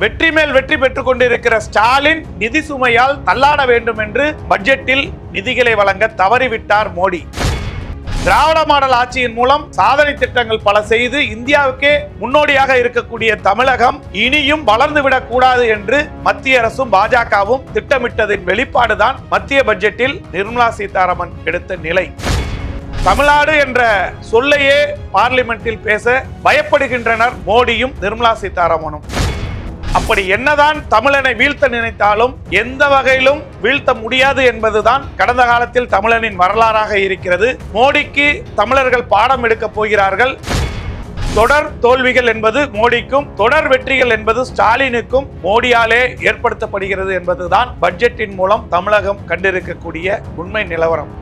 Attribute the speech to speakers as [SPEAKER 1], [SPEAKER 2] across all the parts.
[SPEAKER 1] வெற்றி மேல் வெற்றி பெற்றுக் கொண்டிருக்கிற ஸ்டாலின் நிதி சுமையால் தள்ளாட வேண்டும் என்று பட்ஜெட்டில் நிதிகளை வழங்க தவறிவிட்டார் மோடி. திராவிட மாடல் ஆட்சியின் மூலம் சாதனை திட்டங்கள் பல செய்து இந்தியாவுக்கே முன்னோடியாக இருக்கக்கூடிய தமிழகம் இனியும் வளர்ந்து விடக் கூடாது என்று மத்திய அரசும் பாஜகவும் திட்டமிட்டதின் வெளிப்பாடுதான் மத்திய பட்ஜெட்டில் நிர்மலா சீதாராமன் எடுத்த நிலை. தமிழ்நாடு என்ற சொல்லையே பார்லிமெண்டில் பேச பயப்படுகின்றனர் மோடியும் நிர்மலா சீதாராமனும். அப்படி என்னதான் தமிழனை வீழ்த்த நினைத்தாலும் எந்த வகையிலும் வீழ்த்த முடியாது என்பதுதான் கடந்த காலத்தில் தமிழனின் வரலாறாக இருக்கிறது. மோடிக்கு தமிழர்கள் பாடம் எடுக்க போகிறார்கள். தொடர் தோல்விகள் என்பது மோடிக்கும் தொடர் வெற்றிகள் என்பது ஸ்டாலினுக்கும் மோடியாலே ஏற்படுத்தப்படுகிறது என்பதுதான் பட்ஜெட்டின் மூலம் தமிழகம் கண்டிருக்கக்கூடிய உண்மை நிலவரம்.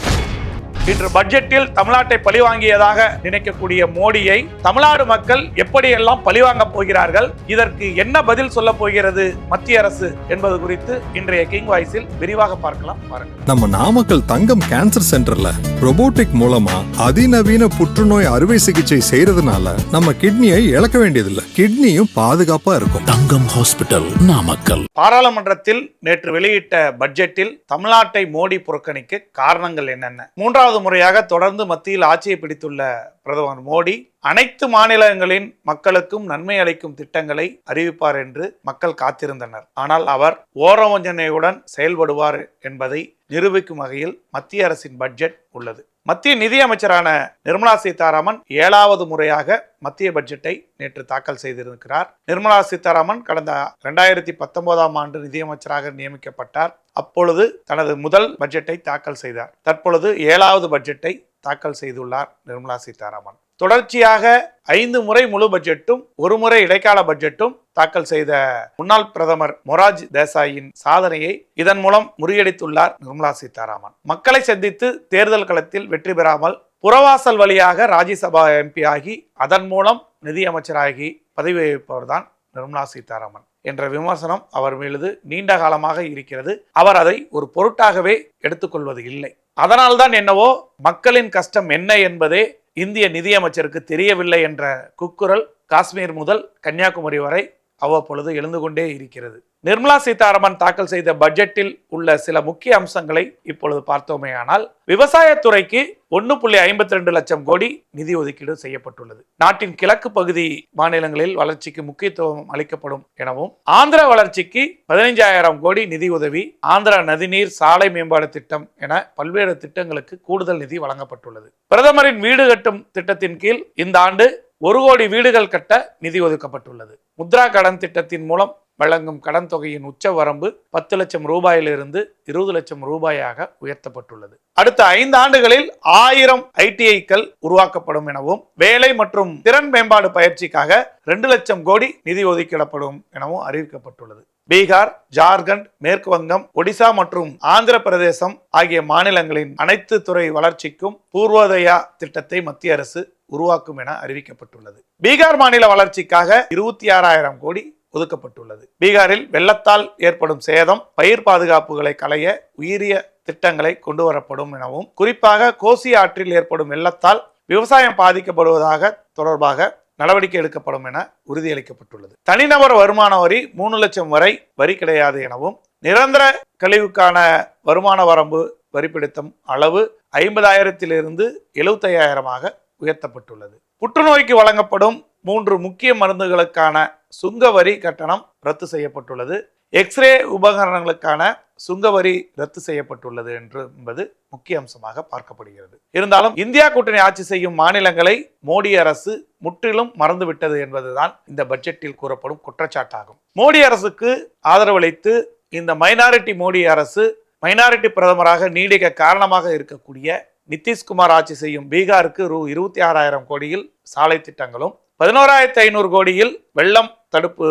[SPEAKER 1] இன்று பட்ஜெட்டில் தமிழ்நாட்டை பழிவாங்கியதாக நினைக்கக்கூடிய மோடியை தமிழ்நாடு மக்கள் எப்படியெல்லாம் பழிவாங்க போகிறார்கள் இதற்கு என்ன பதில் சொல்ல போகிறது மத்திய அரசு என்பது குறித்து இன்றைய கிங் வாய்ஸில் விரிவாக பார்க்கலாம் பாருங்கள்.
[SPEAKER 2] நம்ம நாமக்கல் தங்கம் கேன்சர் சென்டர்ல robotic மூலமா அதிநவீன புற்றுநோய் அறுவை சிகிச்சை செய்யறதுனால நம்ம கிட்னியை இழக்க வேண்டியதில்லை. கிட்னியும் பாதுகாப்பா இருக்கும்.
[SPEAKER 3] தங்கம் ஹாஸ்பிட்டல் நாமக்கல்.
[SPEAKER 1] பாராளுமன்றத்தில் நேற்று வெளியிட்ட பட்ஜெட்டில் தமிழ்நாட்டை மோடி புறக்கணிக்க காரணங்கள் என்னென்ன? மூன்றாவது முறையாக தொடர்ந்து மத்தியில் ஆட்சியை பிடித்துள்ள பிரதமர் மோடி அனைத்து மாநிலங்களின் மக்களுக்கும் நன்மை அளிக்கும் திட்டங்களை அறிவிப்பார் என்று மக்கள் காத்திருந்தனர். ஆனால் அவர் ஓரவஞ்சனையுடன் செயல்படுவார் என்பதை நிரூபிக்கும் வகையில் மத்திய அரசின் பட்ஜெட் உள்ளது. மத்திய நிதியமைச்சரான நிர்மலா சீதாராமன் ஏழாவது முறையாக மத்திய பட்ஜெட்டை நேற்று தாக்கல் செய்திருக்கிறார். நிர்மலா சீதாராமன் கடந்த இரண்டாயிரத்தி பத்தொன்பதாம் ஆண்டு நிதியமைச்சராக நியமிக்கப்பட்டார். அப்பொழுது தனது முதல் பட்ஜெட்டை தாக்கல் செய்தார். தற்பொழுது ஏழாவது பட்ஜெட்டை தாக்கல் செய்துள்ளார் நிர்மலா சீதாராமன். தொடர்ச்சியாக ஐந்து முறை முழு பட்ஜெட்டும் ஒரு முறை இடைக்கால பட்ஜெட்டும் தாக்கல் செய்த முன்னாள் பிரதமர் மொராஜ் தேசாயின் சாதனையை இதன் மூலம் முறியடித்துள்ளார் நிர்மலா சீதாராமன். மக்களை சந்தித்து தேர்தல் களத்தில் வெற்றி பெறாமல் புறவாசல் வழியாக ராஜ்யசபா எம்பி ஆகி அதன் மூலம் நிதியமைச்சராகி பதவி வகிப்பவர்தான் நிர்மலா சீதாராமன். என்ற விமர்சனம் அவர் மீது நீண்ட காலமாக இருக்கிறது. அவர் அதை ஒரு பொருட்டாகவே எடுத்துக்கொள்வது இல்லை. அதனால்தான் என்னவோ மக்களின் கஷ்டம் என்ன என்பதே இந்திய நிதியமைச்சருக்கு தெரியவில்லை என்ற குக்குரல் காஷ்மீர் முதல் கன்னியாகுமரி வரை அவ்வப்பொழுது எழுந்து கொண்டே இருக்கிறது. நிர்மலா சீதாராமன் தாக்கல் செய்த பட்ஜெட்டில் உள்ள சில முக்கிய அம்சங்களை இப்பொழுது பார்த்தோமேயானால் விவசாயத்துறைக்கு ஒன்று புள்ளி ஐம்பத்தி ரெண்டு லட்சம் கோடி நிதி ஒதுக்கீடு செய்யப்பட்டுள்ளது. நாட்டின் கிழக்கு பகுதி மாநிலங்களில் வளர்ச்சிக்கு முக்கியத்துவம் அளிக்கப்படும் எனவும் ஆந்திர வளர்ச்சிக்கு பதினைஞ்சாயிரம் கோடி நிதி உதவி ஆந்திரா நதிநீர் சாலை மேம்பாடு திட்டம் என பல்வேறு திட்டங்களுக்கு கூடுதல் நிதி வழங்கப்பட்டுள்ளது. பிரதமரின் வீடு கட்டும் திட்டத்தின் கீழ் இந்த ஆண்டு ஒரு கோடி வீடுகள் கட்ட நிதி ஒதுக்கப்பட்டுள்ளது. முத்ரா கடன் திட்டத்தின் மூலம் வழங்கும் கடன் தொகையின் உச்ச வரம்பு பத்து லட்சம் ரூபாயிலிருந்து இருபது லட்சம் ரூபாயாக உயர்த்தப்பட்டுள்ளது. அடுத்த ஐந்து ஆண்டுகளில் ஆயிரம் ஐடிஐக்கள் உருவாக்கப்படும் எனவும் வேலை மற்றும் திறன் மேம்பாடு பயிற்சிக்காக ரெண்டு லட்சம் கோடி நிதி ஒதுக்கிடப்படும் எனவும் அறிவிக்கப்பட்டுள்ளது. பீகார் ஜார்க்கண்ட் மேற்கு வங்கம் ஒடிசா மற்றும் ஆந்திர பிரதேசம் ஆகிய மாநிலங்களின் அனைத்து துறை வளர்ச்சிக்கும் பூர்வோதயா திட்டத்தை மத்திய அரசு உருவாக்கும் என அறிவிக்கப்பட்டுள்ளது. பீகார் மாநில வளர்ச்சிக்காக இருபத்தி ஆறாயிரம் கோடி ஒதுக்கப்பட்டுள்ளது. பீகாரில் வெள்ளத்தால் ஏற்படும் சேதம் பயிர் பாதுகாப்புகளை களைய உயிரிய திட்டங்களை கொண்டு வரப்படும் எனவும் குறிப்பாக கோசி ஆற்றில் ஏற்படும் வெள்ளத்தால் விவசாயம் பாதிக்கப்படுவதாக தொடர்பாக நடவடிக்கை எடுக்கப்படும் என உறுதியளிக்கப்பட்டுள்ளது. தனிநபர் வருமான வரி மூணு லட்சம் வரை வரி கிடையாது எனவும் நிரந்தர கழிவுக்கான வருமான வரம்பு வரிப்பிடித்தம் அளவு ஐம்பதாயிரத்திலிருந்து எழுபத்தையாயிரமாக உயர்த்தப்பட்டுள்ளது. புற்றுநோய்க்கு வழங்கப்படும் மூன்று முக்கிய மருந்துகளுக்கான சுங்க வரி கட்டணம் ரத்து செய்யப்பட்டுள்ளது. எக்ஸ்ரே உபகரணங்களுக்கான சுங்க வரி ரத்து செய்யப்பட்டுள்ளது என்று என்பது முக்கிய அம்சமாக பார்க்கப்படுகிறது. இருந்தாலும் இந்தியா கூட்டணி ஆட்சி செய்யும் மாநிலங்களை மோடி அரசு முற்றிலும் மறந்துவிட்டது என்பதுதான் இந்த பட்ஜெட்டில் கூறப்படும் குற்றச்சாட்டாகும். மோடி அரசுக்கு ஆதரவளித்து இந்த மைனாரிட்டி மோடி அரசு மைனாரிட்டி பிரதமராக நீடிக்க காரணமாக இருக்கக்கூடிய நிதிஷ்குமார் ஆட்சி செய்யும் பீகாருக்கு ரூ இருபத்தி ஆறாயிரம் கோடியில் சாலை திட்டங்களும் பதினோராயிரத்தி ஐநூறு கோடியில் வெள்ளம் தடுப்பு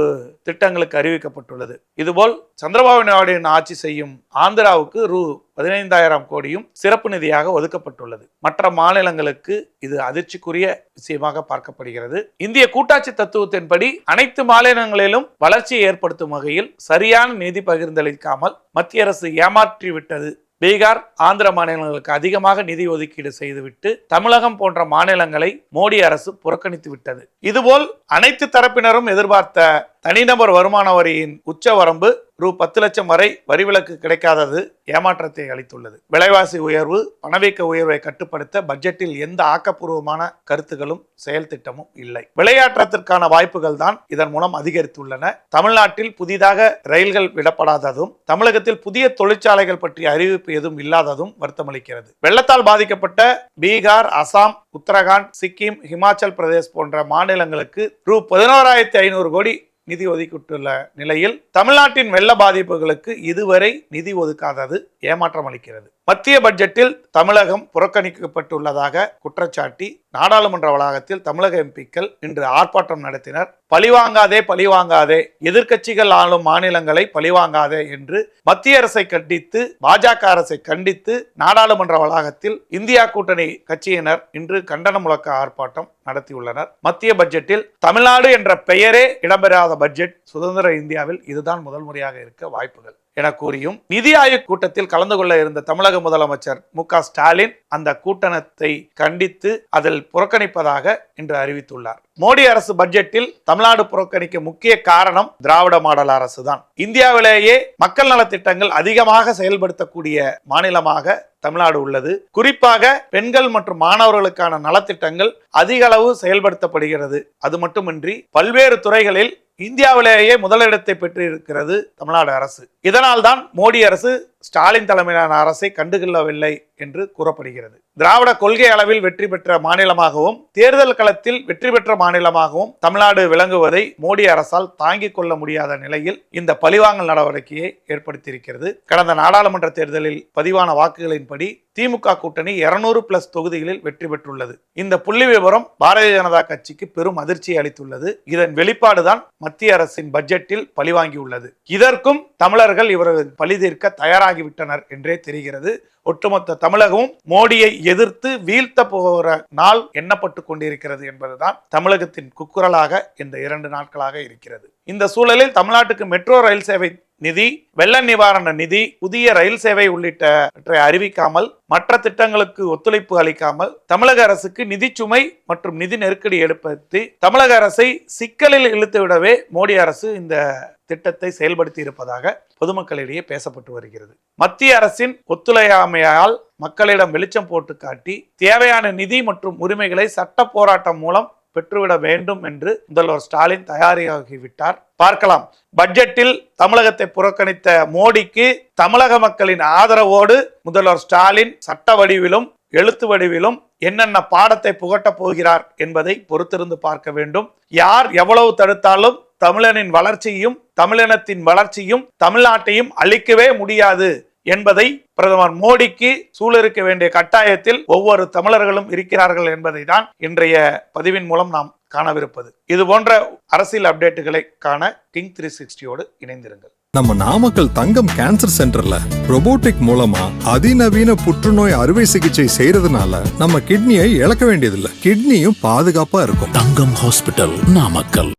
[SPEAKER 1] திட்டங்களுக்கு அறிவிக்கப்பட்டுள்ளது. இதுபோல் சந்திரபாபு நாயுடுவின் ஆட்சி செய்யும் ஆந்திராவுக்கு ரூ பதினைந்தாயிரம் கோடியும் சிறப்பு நிதியாக ஒதுக்கப்பட்டுள்ளது. மற்ற மாநிலங்களுக்கு இது அதிர்ச்சிக்குரிய விஷயமாக பார்க்கப்படுகிறது. இந்திய கூட்டாட்சி தத்துவத்தின்படி அனைத்து மாநிலங்களிலும் வளர்ச்சியை ஏற்படுத்தும் வகையில் சரியான நிதி பகிர்ந்தளிக்காமல் மத்திய அரசு ஏமாற்றிவிட்டது பீகார் ஆந்திர மாநிலங்களுக்கு அதிகமாக நிதி ஒதுக்கீடு செய்துவிட்டு தமிழகம் போன்ற மாநிலங்களை மோடி அரசு புறக்கணித்து விட்டது இதுபோல் அனைத்து தரப்பினரும் எதிர்பார்த்த தனிநபர் வருமான வரியின் உச்ச வரம்பு ரூ பத்து லட்சம் வரை வரிவிலக்கு கிடைக்காதது ஏமாற்றத்தை அளித்துள்ளது. விலைவாசி உயர்வு பணவீக்க உயர்வை கட்டுப்படுத்த பட்ஜெட்டில் எந்த ஆக்கப்பூர்வமான கருத்துகளும் செயல் திட்டமும் இல்லை. விளையாட்டத்திற்கான வாய்ப்புகள் தான் இதன் மூலம் அதிகரித்துள்ளன. தமிழ்நாட்டில் புதிதாக ரயில்கள் விடப்படாததும் தமிழகத்தில் புதிய தொழிற்சாலைகள் பற்றிய அறிவிப்பு எதுவும் இல்லாததும் வருத்தமளிக்கிறது. வெள்ளத்தால் பாதிக்கப்பட்ட பீகார் அசாம் உத்தரகாண்ட் சிக்கிம் ஹிமாச்சல் பிரதேஷ் போன்ற மாநிலங்களுக்கு ரூ பதினோராயிரத்தி ஐநூறு கோடி நிதி ஒதுக்கிட்டுள்ள நிலையில் தமிழ்நாட்டின் வெள்ள பாதிப்புகளுக்கு இதுவரை நிதி ஒதுக்காதது ஏமாற்றம் அளிக்கிறது. மத்திய பட்ஜெட்டில் தமிழகம் புறக்கணிக்கப்பட்டுள்ளதாக குற்றச்சாட்டி நாடாளுமன்ற வளாகத்தில் தமிழக எம்பிக்கள் இன்று ஆர்ப்பாட்டம் நடத்தினர். பழிவாங்காதே பழிவாங்காதே. எதிர்க்கட்சிகள் ஆளும் மாநிலங்களை பழிவாங்காதே என்று மத்திய அரசை கண்டித்து பாஜக அரசை கண்டித்து நாடாளுமன்ற வளாகத்தில் இந்தியா கூட்டணி கட்சியினர் இன்று கண்டன முழக்க ஆர்ப்பாட்டம் நடத்தியுள்ளனர். மத்திய பட்ஜெட்டில் தமிழ்நாடு என்ற பெயரே இடம்பெறாத பட்ஜெட் சுதந்திர இந்தியாவில் இதுதான் முதல் முறையாக இருக்க வாய்ப்புகள். என கூறியும் நிதி ஆயோக் கூட்டத்தில் கலந்து கொள்ள இருந்த தமிழக முதலமைச்சர் மு க ஸ்டாலின் அந்த கூட்டணத்தை கண்டித்து அதில் புறக்கணிப்பதாக இன்று அறிவித்துள்ளார். மோடி அரசு பட்ஜெட்டில் தமிழ்நாடு புறக்கணிக்க முக்கிய காரணம் திராவிட மாடல் அரசு தான் இந்தியாவிலேயே மக்கள் நலத்திட்டங்கள் அதிகமாக செயல்படுத்தக்கூடிய மாநிலமாக தமிழ்நாடு உள்ளது. குறிப்பாக பெண்கள் மற்றும் மாணவர்களுக்கான நலத்திட்டங்கள் அதிக அளவு செயல்படுத்தப்படுகிறது. அது மட்டுமின்றி பல்வேறு துறைகளில் இந்தியாவிலேயே முதலிடத்தை பெற்றிருக்கிறது தமிழ்நாடு அரசு. இதனால் தான் மோடி அரசு ஸ்டாலின் தலைமையிலான அரசை கண்டுகொள்ளவில்லை என்று கூறப்படுகிறது. திராவிட கொள்கை அளவில் வெற்றி பெற்ற மாநிலமாகவும் தேர்தல் களத்தில் வெற்றி பெற்ற மாநிலமாகவும் தமிழ்நாடு விளங்குவதை மோடி அரசால் தாங்கிக் கொள்ள முடியாத நிலையில் இந்த பழிவாங்கல் நடவடிக்கையை ஏற்படுத்தியிருக்கிறது. கடந்த நாடாளுமன்ற தேர்தலில் பதிவான வாக்குகளின்படி திமுக கூட்டணி இருநூறு பிளஸ் தொகுதிகளில் வெற்றி பெற்றுள்ளது. இந்த புள்ளி விவரம் பாரதிய ஜனதா கட்சிக்கு பெரும் அதிர்ச்சியை அளித்துள்ளது. இதன் வெளிப்பாடுதான் மத்திய அரசின் பட்ஜெட்டில் பழிவாங்கியுள்ளது. இதற்கும் தமிழர்கள் இவரது பழி தீர்க்க தயாராக தயாராகிவிட்டனர் என்றே தெரிகிறது. ஒட்டுமொத்த தமிழகமும் மோடியை எதிர்த்து வீழ்த்த போகிற நாள் எண்ணப்பட்டு கொண்டிருக்கிறது என்பதுதான் தமிழகத்தின் குக்குரலாக இந்த இரண்டு நாட்களாக இருக்கிறது. இந்த சூழலில் தமிழ்நாட்டுக்கு மெட்ரோ ரயில் சேவை நிதி வெள்ள நிவாரண நிதி புதிய ரயில் சேவை உள்ளிட்டவற்றை அறிவிக்காமல் மற்ற திட்டங்களுக்கு ஒத்துழைப்பு அளிக்காமல் தமிழக அரசுக்கு நிதி சுமை மற்றும் நிதி நெருக்கடி ஏற்படுத்தி தமிழக அரசை சிக்கலில் இழுத்துவிடவே மோடி அரசு இந்த திட்டத்தை செயல்படுத்தி இருப்பதாக பொதுமக்களிடையே பேசப்பட்டு வருகிறது. மத்திய அரசின் ஒத்துழையாமையால் மக்களிடம் வெளிச்சம் போட்டு காட்டி தேவையான நிதி மற்றும் உரிமைகளை சட்ட போராட்டம் மூலம் பெற்றுவிட வேண்டும் என்று முதல்வர் ஸ்டாலின் தயாராகிவிட்டார். பார்க்கலாம். பட்ஜெட்டில் தமிழகத்தை புறக்கணித்த மோடிக்கு தமிழக மக்களின் ஆதரவோடு முதல்வர் ஸ்டாலின் சட்ட வடிவிலும் எழுத்து வடிவிலும் என்னென்ன பாடத்தை புகட்டப் போகிறார் என்பதை பொறுத்திருந்து பார்க்க வேண்டும். யார் எவ்வளவு தடுத்தாலும் தமிழனின் வளர்ச்சியும் தமிழினத்தின் வளர்ச்சியும் தமிழ்நாட்டையும் அழிக்கவே முடியாது என்பதை பிரதமர் மோடிக்கு சூழலிருக்க வேண்டிய கட்டாயத்தில் ஒவ்வொரு தமிழர்களும் இருக்கிறார்கள் என்பதை தான் இன்றைய பதிவின் மூலம் நாம் காணவிருப்பது. இது போன்ற அரசியல் அப்டேட்டுகளை காண கிங் த்ரீ சிக்ஸ்டியோடு இணைந்திருங்கள்.
[SPEAKER 2] நம்ம நாமக்கல் தங்கம் கேன்சர் சென்டர்ல robotic மூலமா அதிநவீன புற்றுநோய் அறுவை சிகிச்சை செய்யறதுனால நம்ம கிட்னியை இழக்க வேண்டியதில்லை. கிட்னியும் பாதுகாப்பா இருக்கும்.
[SPEAKER 3] தங்கம் ஹாஸ்பிட்டல் நாமக்கல்.